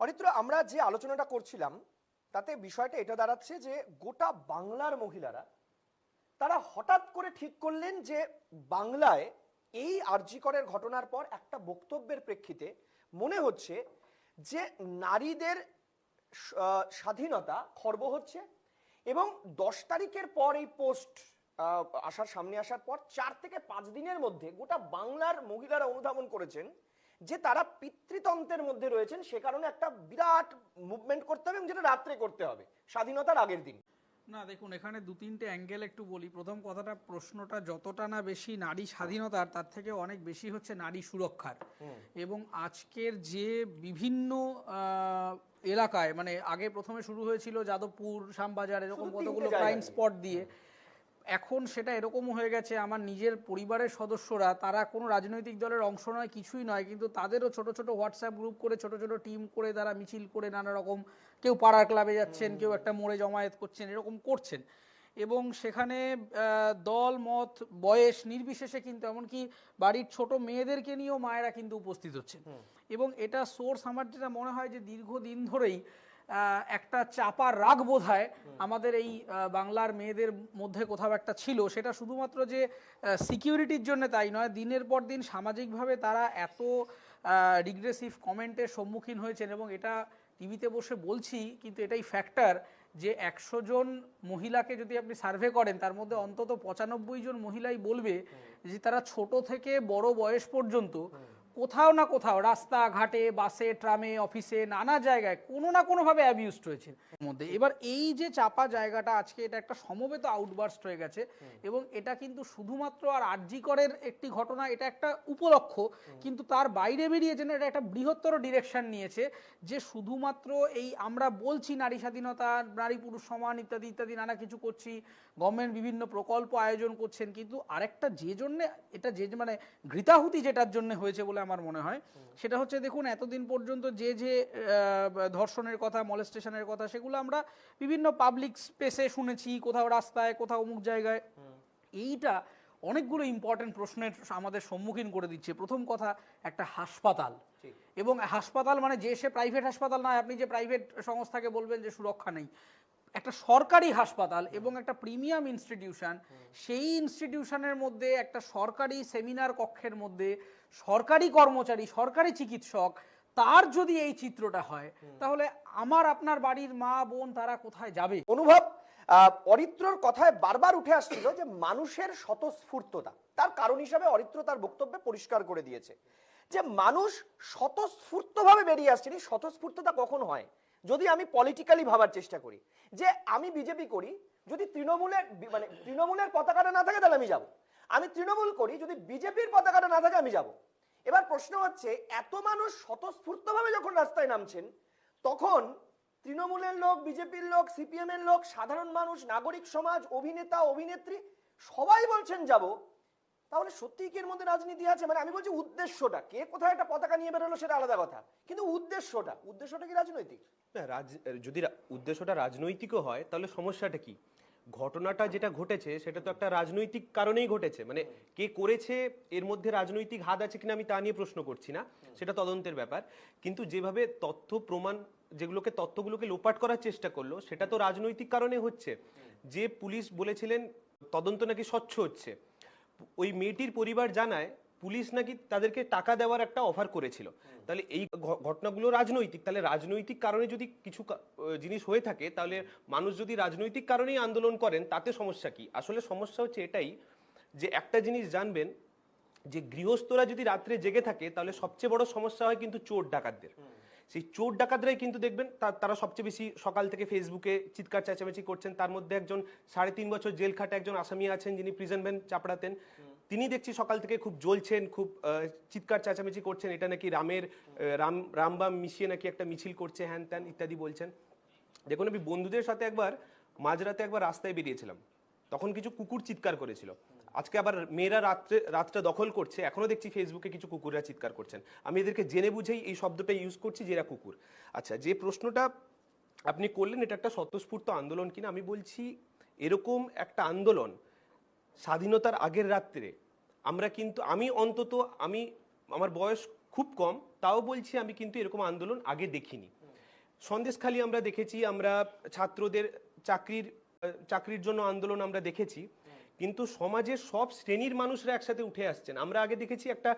অরিত্র, আমরা যে আলোচনাটা করছিলাম, তাতে বিষয়টা এটা দাঁড়াচ্ছে যে গোটা বাংলার মহিলারা, তারা হঠাৎ করে ঠিক করলেন যে বাংলায় এই আরজিকরের ঘটনার পর একটা বক্তব্যের প্রেক্ষিতে মনে হচ্ছে যে নারীদের স্বাধীনতা খর্ব হচ্ছে এবং দশ তারিখের পর এই পোস্ট আসার সামনে আসার পর চার থেকে পাঁচ দিনের মধ্যে গোটা বাংলার মহিলারা অনুধাবন করেছেন যে তারা পিতৃতন্ত্রের মধ্যে রয়েছেন সে কারণে একটা বিরাট মুভমেন্ট করতে হবে এবং যেটা রাত্রে করতে হবে স্বাধীনতার আগের দিন। না দেখুন এখানে দু তিনটে অ্যাঙ্গেল একটু বলি। প্রথম কথাটা প্রশ্নটা যতটা না বেশি নারী স্বাধীনতার তার থেকে অনেক বেশি হচ্ছে নারী সুরক্ষার। এবং আজকের যে বিভিন্ন এলাকায় মানে আগে প্রথমে শুরু হয়েছিল যাদবপুর শ্যামবাজার এরকম কতগুলো ক্রাইম স্পট দিয়ে এখন সেটা এরকম হয়ে গেছে আমার নিজের পরিবারের সদস্যরা তারা কোনো রাজনৈতিক দলের অংশ নয় কিছুই নয় কিন্তু তাদেরও ছোট ছোট হোয়াটসঅ্যাপ গ্রুপ করে ছোট ছোট টিম করে তারা মিছিল করে নানা রকম কেউ পাড়ার ক্লাবে যাচ্ছেন কেউ একটা মোড়ে জমায়েত করছেন এরকম করছেন। এবং সেখানে দল মত বয়স নির্বিশেষে কিন্তু এমনকি বাড়ির ছোট মেয়েদেরকে নিয়েও মায়েরা কিন্তু উপস্থিত হচ্ছেন। এবং এটা সোর্স আমার যেটা মনে হয় যে দীর্ঘদিন ধরেই একটা চাপার রাগ বোধ হয় আমাদের এই বাংলার মেয়েদের মধ্যে কোথাও একটা ছিল। সেটা শুধুমাত্র যে সিকিউরিটির জন্য তাই নয় দিনের পর দিন সামাজিকভাবে তারা এত রিগ্রেসিভ কমেন্টের সম্মুখীন হয়েছেন এবং এটা টিভিতে বসে বলছি কিন্তু এটাই ফ্যাক্টর যে একশো জন মহিলাকে যদি আপনি সার্ভে করেন তার মধ্যে অন্তত পঁচানব্বই জন মহিলাই বলবে যে তারা ছোট থেকে বড় বয়স পর্যন্ত কোথাও না কোথাও রাস্তা ঘাটে বাসে ট্রামে অফিসে নানা জায়গায় কোনো না কোনোভাবে অ্যাবিউজড হয়েছে। মধ্যে এবার এই যে চাপা জায়গাটা আজকে এটা একটা সমবেত আউটবার্স্ট হয়ে গেছে এবং এটা কিন্তু শুধুমাত্র আর আরজিকরের একটি ঘটনা এটা একটা উপলক্ষ কিন্তু তার বাইরে বেরিয়ে যেন এটা একটা বৃহত্তর ডিরেকশন নিয়েছে যে শুধুমাত্র এই আমরা বলছি নারী স্বাধীনতা নারী পুরুষ সমান ইত্যাদি ইত্যাদি নানা কিছু করছি গভর্নমেন্ট বিভিন্ন প্রকল্প আয়োজন করছেন কিন্তু আরেকটা যে জন্যে এটা যে মানে ঘৃতাহুতি যেটার জন্য হয়েছে বলে আমার মনে হয়। সেটা হচ্ছে দেখুন এতদিন পর্যন্ত যে যে ধর্ষণের কথা মলেস্টেশনের কথা সেগুলো আমরা বিভিন্ন পাবলিক স্পেসে শুনেছি কোথাও রাস্তায় কোথাও অমুক জায়গায়। এইটা অনেকগুলো ইম্পর্টেন্ট প্রশ্নের আমাদের সম্মুখীন করে দিচ্ছে। প্রথম কথা একটা হাসপাতাল। এবং হাসপাতাল মানে যে সে প্রাইভেট হাসপাতাল নয় আপনি যে প্রাইভেট সংস্থাকে বলবেন যে সুরক্ষা নেই। একটা সরকারি হাসপাতাল এবং একটা প্রিমিয়াম ইনস্টিটিউশন সেই ইনস্টিটিউশনের মধ্যে একটা সরকারি সেমিনার কক্ষের মধ্যে সরকারি কর্মচারী সরকারি চিকিৎসক তার যদি এই চিত্রটা হয় তাহলে আমার আপনার বাড়ির মা বোন তারা কোথায় যাবে? অনুভব অরিত্রর কথায় বারবার উঠে আসছিল যে মানুষের স্বতঃস্ফূর্ততা তার কারণ হিসাবে অরিত্র তার বক্তব্যে পরিষ্কার করে দিয়েছে। যে মানুষ স্বতঃস্ফূর্তভাবে বেরিয়ে আসছেন এই স্বতঃস্ফূর্ততা কখন হয়? যদি আমি পলিটিক্যালি ভাবার চেষ্টা করি যে আমি বিজেপি করি যদি তৃণমূলের মানে তৃণমূলের পতাকাটা না থাকে তাহলে আমি যাব। আমি তৃণমূল করি, যদি বিজেপির পতাকাটা না থাকে আমি যাব। এবার প্রশ্ন হচ্ছে, এত মানুষ স্বতঃস্ফূর্তভাবে যখন রাস্তায় নামছেন, তখন তৃণমূলের লোক, বিজেপির লোক সিপিএম এর লোক, সাধারণ মানুষ, নাগরিক সমাজ, অভিনেতা, অভিনেত্রী, সবাই বলছেন যাব। তাহলে সত্যি কি এর মধ্যে রাজনীতি আছে? মানে আমি বলছি উদ্দেশ্যটা, কে কোথায় একটা পতাকা নিয়ে বেরোলো সেটা আলাদা কথা। কিন্তু উদ্দেশ্যটা উদ্দেশ্যটা কি রাজনৈতিক? না, রাজ যদি উদ্দেশ্যটা রাজনৈতিকও হয়, তাহলে সমস্যাটা কি? ঘটনাটা যেটা ঘটেছে, সেটা তো একটা রাজনৈতিক কারণেই ঘটেছে। মানে কে করেছে, এর মধ্যে রাজনৈতিক হাত আছে কিনা আমি তা নিয়ে প্রশ্ন করছি না, সেটা তদন্তের ব্যাপার। কিন্তু যেভাবে তথ্য প্রমাণ, যেগুলোকে তথ্যগুলোকে লোপাট করার চেষ্টা করল, সেটা তো রাজনৈতিক কারণে হচ্ছে। যে পুলিশ বলেছিলেন, তদন্ত নাকি স্বচ্ছ হচ্ছে। ওই মেয়েটির পরিবার জানায় পুলিশ নাকি তাদেরকে টাকা দেওয়ার একটা অফার করেছিল। তাহলে এই ঘটনাগুলো রাজনৈতিক তাহলে রাজনৈতিক কারণে যদি কিছু জিনিস হয়ে থাকে তাহলে মানুষ যদি রাজনৈতিক কারণেই আন্দোলন করেন তাতে সমস্যা কি? আসলে সমস্যা হচ্ছে এটাই যে একটা জিনিস জানবেন যে গৃহস্থরা যদি রাত্রে জেগে থাকে তাহলে সবচেয়ে বড় সমস্যা হয় কিন্তু চোর ডাকাতদের। সেই চোর ডাকাতরাই কিন্তু দেখবেন তা- তারা সবচেয়ে বেশি সকাল থেকে ফেসবুকে চিৎকার চেঁচামেচি করছেন। তার মধ্যে একজন সাড়ে তিন বছর জেল খাটে একজন আসামি আছেন যিনি প্রিজন ভ্যান চাপড়াতেন। তিনি দেখছি সকাল থেকে খুব জ্বলছেন, খুব চিৎকার চেঁচামেচি করছেন, এটা নাকি রামের রাম রামবাম মিশিয়ে নাকি একটা মিছিল করছে, হ্যান ত্যান ইত্যাদি বলছেন। দেখুন, আমি বন্ধুদের সাথে একবার, মাঝরাতে একবার রাস্তায় বেরিয়েছিলাম। তখন কিছু কুকুর চিৎকার করেছিল। আজকে আবার মেয়েরা রাত্রে, রাতটা দখল করছে, এখনও দেখছি ফেসবুকে কিছু কুকুররা চিৎকার করছেন। আমি এদেরকে জেনে বুঝেই এই শব্দটা ইউজ করছি যে এরা কুকুর। আচ্ছা যে প্রশ্নটা আপনি করলেন, এটা একটা স্বতঃস্ফূর্ত আন্দোলন কিনা? আমি বলছি, এরকম একটা আন্দোলন স্বাধীনতার আগের রাত্রে আমরা কিন্তু, আমি অন্তত, আমি, আমার বয়স খুব কম, তাও বলছি আমি কিন্তু এরকম আন্দোলন আগে দেখিনি। সন্দেশখালি আমরা দেখেছি, আমরা ছাত্রদের চাকরির চাকরির জন্য আন্দোলন আমরা দেখেছি। কিন্তু সমাজের সব শ্রেণির মানুষরা একসাথে উঠে আসছেন। আমরা আগে দেখেছি একটা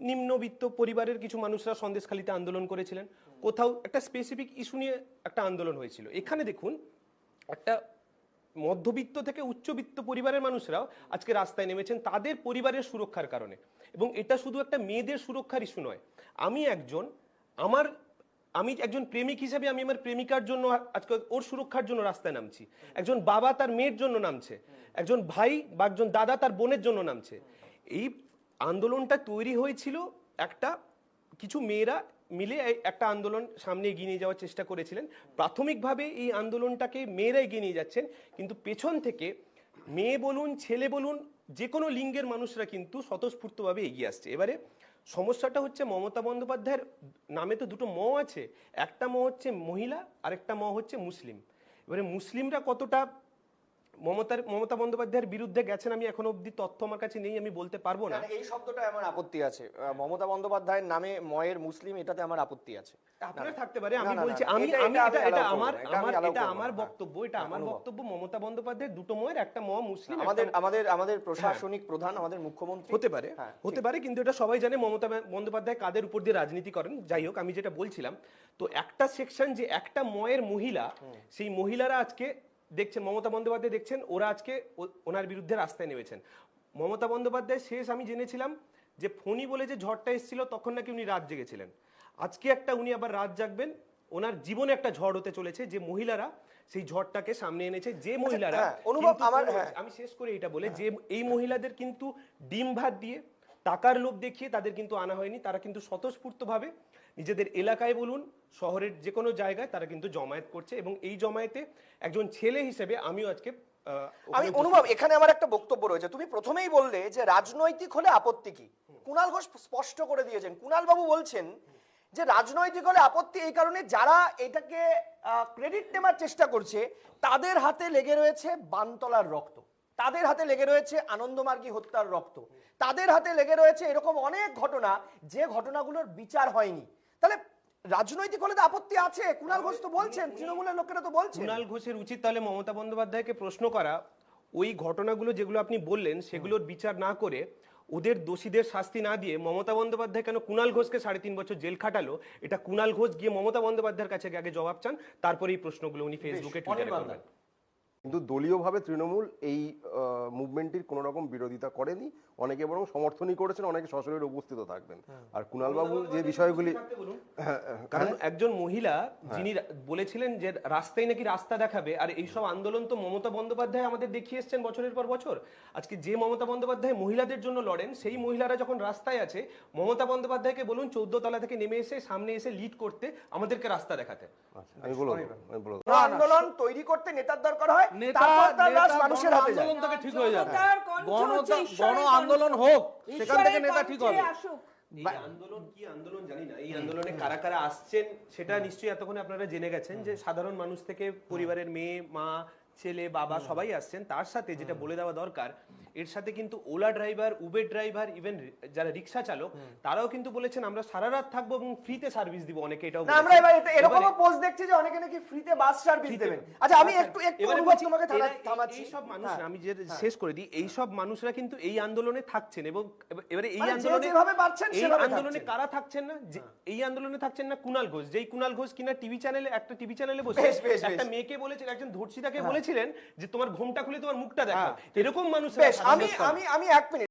নিম্নবিত্ত পরিবারের কিছু মানুষরা সন্দেশখালিতে আন্দোলন করেছিলেন। কোথাও একটা স্পেসিফিক ইস্যু নিয়ে একটা আন্দোলন হয়েছিল। এখানে দেখুন, একটা মধ্যবিত্ত থেকে উচ্চবিত্ত পরিবারের মানুষরাও আজকে রাস্তায় নেমেছেন তাদের পরিবারের সুরক্ষার কারণে। এবং এটা শুধু একটা মেয়েদের সুরক্ষার ইস্যু নয়। আমি একজন, আমার, আমি একজন প্রেমিক হিসেবে আমি আমার প্রেমিকার জন্য আজকে ওর সুরক্ষার জন্য রাস্তায় নামছি। একজন বাবা তার মেয়ের জন্য নামছে। একজন ভাই বা একজন দাদা তার বোনের জন্য নামছে। এই আন্দোলনটা তৈরি হয়েছিল একটা কিছু মেয়েরা মিলে একটা আন্দোলন সামনে এগিয়ে নিয়ে যাওয়ার চেষ্টা করেছিলেন। প্রাথমিকভাবে এই আন্দোলনটাকে মেয়েরা এগিয়ে নিয়ে যাচ্ছেন, কিন্তু পেছন থেকে মেয়ে বলুন, ছেলে বলুন যে কোনো লিঙ্গের মানুষরা কিন্তু স্বতঃস্ফূর্তভাবে এগিয়ে আসছে। এবারে সমস্যাটা হচ্ছে মমতা বন্দ্যোপাধ্যায়ের নামে তো দুটো ম আছে। একটা ম হচ্ছে মহিলা, আরেকটা ম হচ্ছে মুসলিম। এবারে মুসলিমরা কতটা মমতার মমতা বন্দ্যোপাধ্যায়ের বিরুদ্ধে গেছেন আমি এখনও অব্দি তথ্য আমার কাছে নেই আমি বলতে পারব না। এই শব্দটা আমার আপত্তি আছে। মমতা বন্দ্যোপাধ্যায়ের নামে ময়ের মুসলিম এটাতে আমার আপত্তি আছে। আপনার থাকতে পারে আমি বলছি আমি আমি এটা এটা আমার আমার এটা আমার বক্তব্য এটা আমার বক্তব্য মমতা বন্দ্যোপাধ্যায়ের দুটো ময়ের একটা ম মুসলিম আমাদের আমাদের আমাদের প্রশাসনিক প্রধান আমাদের মুখ্যমন্ত্রী। হতে পারে হ্যাঁ, হতে পারে কিন্তু এটা সবাই জানে মমতা বন্দ্যোপাধ্যায় কাদের উপর দিয়ে রাজনীতি করেন যাই হোক আমি যেটা বলছিলাম তো একটা সেকশন যে একটা ময়ের মহিলা সেই মহিলারা আজকে দেখছেন মমতা বন্দ্যোপাধ্যায় দেখছেন ওরা আজকে ওনার বিরুদ্ধে রাস্তায় নেমেছেন। মমতা বন্দ্যোপাধ্যায় শেষ আমি জেনেছিলাম যে ফণি বলে যে ঝড়টা এসেছিল তখন নাকি উনি রাত জেগেছিলেন। আজকে একটা উনি আবার রাত জাগবেন ওনার জীবনে একটা ঝড় হতে চলেছে যে মহিলারা সেই ঝড়টাকে সামনে এনেছে যে মহিলারা হ্যাঁ, অনুভব আমার- হ্যাঁ। আমি শেষ করে এটা বলে যে এই মহিলাদের কিন্তু ডিম ভাত দিয়ে টাকার লোভ দেখিয়ে তাদের কিন্তু আনা হয়নি তারা কিন্তু স্বতঃস্ফূর্তভাবে নিজেদের এলাকায় বলুন শহরের যে কোনো জায়গায় তারা কিন্তু জমায়েত করছে এবং এই জমায়েতে একজন ছেলে হিসেবে আমিও আজকে আমি অনুভব এখানে আমার একটা বক্তব্য রয়েছে। তুমি প্রথমেই বললে যে রাজনৈতিক হলে আপত্তি কি? কুণাল ঘোষ স্পষ্ট করে দিয়েছেন। কুণাল বাবু বলছেন যে রাজনৈতিক হলে আপত্তি এই কারণে যারা এটাকে ক্রেডিট নেওয়ার চেষ্টা করছে তাদের হাতে লেগে রয়েছে বানতলার রক্ত। তাদের হাতে লেগে রয়েছে আনন্দমার্গী হত্যার রক্ত। তাদের হাতে লেগে রয়েছে এরকম অনেক ঘটনা যে ঘটনাগুলোর বিচার হয়নি। তাহলে রাজনৈতিক হলে তো আপত্তি আছে। কুণাল ঘোষ তো বলছেন তৃণমূলের লোকেরা তো বলছে কুণাল ঘোষের উচিত তাহলে মমতা বন্দ্যোপাধ্যায়কে প্রশ্ন করা ওই ঘটনাগুলো যেগুলো আপনি বললেন সেগুলোর বিচার না করে ওদের দোষীদের শাস্তি না দিয়ে মমতা বন্দ্যোপাধ্যায় কেন কুণাল ঘোষকে সাড়ে তিন বছর জেল খাটালো? এটা কুণাল ঘোষ গিয়ে মমতা বন্দ্যোপাধ্যায়ের কাছে আগে জবাব চান তারপরে এই প্রশ্নগুলো উনি ফেসবুকে টুইটারে করবেন। কিন্তু দলীয়ভাবে তৃণমূল এই মুভমেন্টটির কোনো রকম বিরোধিতা করেনি। অনেকে বরং সমর্থনই করেছেন অনেকে সশরীরে উপস্থিত থাকবেন। আর কুণালবাবু যে বিষয়গুলি হ্যাঁ, কারণ একজন মহিলা যিনি বলেছিলেন যে রাস্তায় নাকি রাস্তা দেখাবে আর এইসব আন্দোলন তো মমতা বন্দ্যোপাধ্যায় আমাদের দেখিয়ে এসছেন বছরের পর বছর। আজকে যে মমতা বন্দ্যোপাধ্যায় মহিলাদের জন্য লড়েন সেই মহিলারা যখন রাস্তায় আছে মমতা বন্দ্যোপাধ্যায়কে বলুন চৌদ্দ তলা থেকে নেমে এসে সামনে এসে লিড করতে আমাদেরকে রাস্তা দেখাতে। আচ্ছা, আন্দোলন তৈরি করতে নেতার দরকার হয়? নেতা মানুষের গণ হাতে যায়। আন্দোলন ঠিক হয়ে যাবে। গণ হোক সেখান থেকে নেতা ঠিক কণ্ঠে হবে। আন্দোলন কি আন্দোলন জানি না। এই আন্দোলনে কারা কারা আসছেন সেটা নিশ্চয়ই এতক্ষণে আপনারা জেনে গেছেন যে সাধারণ মানুষ থেকে পরিবারের মেয়ে মা ছেলে বাবা সবাই আসছেন। তার সাথে যেটা বলে দেওয়া দরকার এর সাথে কিন্তু Ola driver Uber driver even যারা রিক্সা চালক তারাও কিন্তু বলেছেন আমরা সারা রাত থাকব এবং ফ্রিতে সার্ভিস দিব অনেকে। এটাও আমরা এবার এরকমও পোস্ট দেখছি যে অনেকে নাকি ফ্রিতে বাস সার্ভিস দেবেন। আচ্ছা আমি একটু একটু অনুভব তোমাকে থামাচ্ছি। এইসব মানুষ হ্যাঁ। আমি যে শেষ করে দিই এই সব মানুষরা কিন্তু এই আন্দোলনে থাকছেন এবং এবারে এই মানে আন্দোলনে যেভাবে পারছেন এই আন্দোলনে কারা থাকছেন না? যে এই আন্দোলনে থাকছেন না কুনাল ঘোষ। যেই কুনাল ঘোষ কিনা টিভি চ্যানেলে একটা টিভি চ্যানেলে বসে একটা মেয়েকে বলেছিলেন একজন ধর্ষিতাকে বলেছিলেন যে তোমার ঘুমটা খুলে তোমার মুখটা দেখো। এরকম মানুষ আমি আমি আমি এক মিনিট।